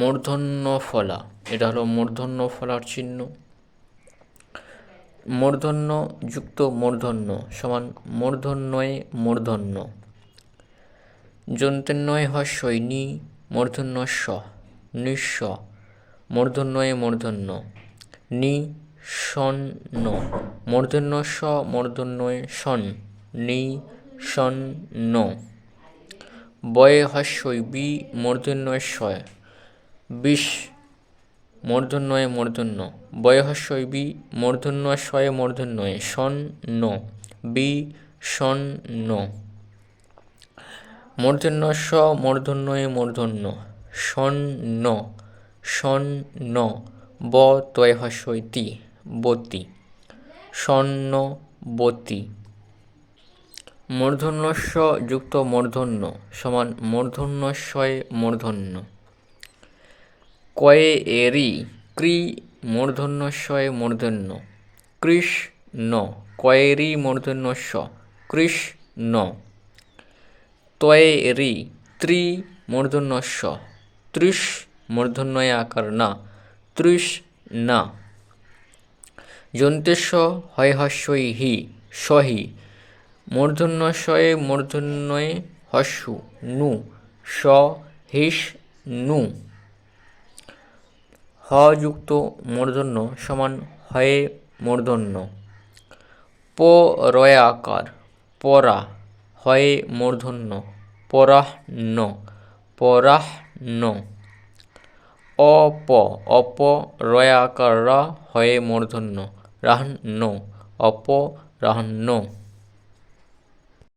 মূর্ধন্য ফলা এটা হলো মূর্ধন্য ফলার চিহ্ন। মূর্ধন্য যুক্ত মূর্ধন্য সমান মূর্ধন্যয়ে মূর্ধন্য। যন্ত্রন্যয় হস্যই নি মূর্ধন্য স নিঃস্ব, মূর্ধন্যয়ে মূর্ধন্য। নি সন্ন মূর্ধন্য স মূর্ধন্যয়ে সন নি সন ন বয়ে হস্যই বি মূর্ধন্যয় শয় বিষ মূর্ধন্যয়ে মূর্ধন্য বয়ে বি মূর্ধন্য শয়ে মূর্ধন্যয়ে, সন ন, বি সন ন। মূর্ধন্য স মূর্ধন্যয়ে মূর্ধন্য সন্ন ন ব তয় হস্যইতি বতি সন্ন বতি। মূর্ধন্য স যুক্ত মূর্ধন্য সমান মূর্ধন্য শয়ে মূর্ধন্য। কয়ে এরি ক্রি মূর্ধন্য। শয়ে মূর্ধন্য ন কয়েরি মূর্ধন্য স কৃষ ন, তয়ে রি ত্রি মূর্ধন্য স ত্রিশ মূর্ধন্যয় আকার না ত্রিশ না। যন্তেশ হয় হস্যই হি, সহি। মূর্ধন্য শয়ে মূর্ধন্যয়ে হস্যু, নু। স হিস নু। হ যুক্ত মূর্ধন্য সমান হয়ে মূর্ধন্য। প রয় আকার পরা হয়ে মূর্ধন্য পরাহ ন পরাহ ন অপ অপ রয় আকার রা হয়ে মূর্ধন্য, রাহন অপ রাহন